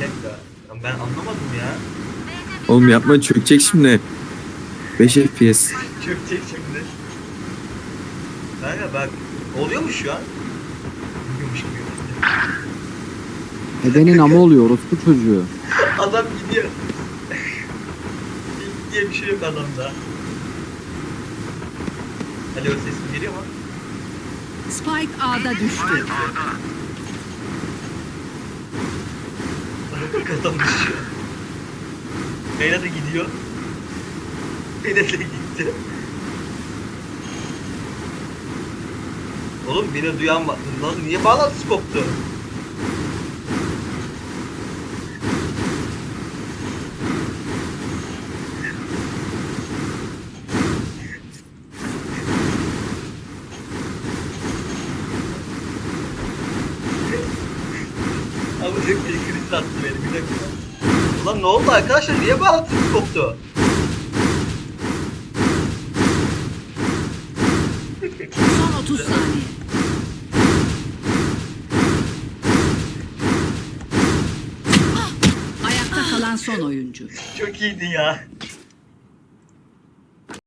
Bir dakika. Ben anlamadım ya. Oğlum yapma çökecek şimdi. 5 FPS. Çökecek şimdi. Kanka bak. Oluyor mu şu an? Bilmiyormuş gibi. Ebenin ama oluyor orospu çocuğu. Adam gidiyor. İlk diye bir şey yok adamda. Alo sesim geliyor mu? Spike A'da düştü. Bak adam düşüyor. Reyna da gidiyor. Reyna da gitti. Oğlum beni duyan var. Lan niye bağlantısı koptu? Abi bir kriz attı beni bir dakika. Ulan ne oldu arkadaşlar? Niye bağlantımız koptu? Son 30 saniye. Ayakta kalan son oyuncu. Çok iyiydi ya.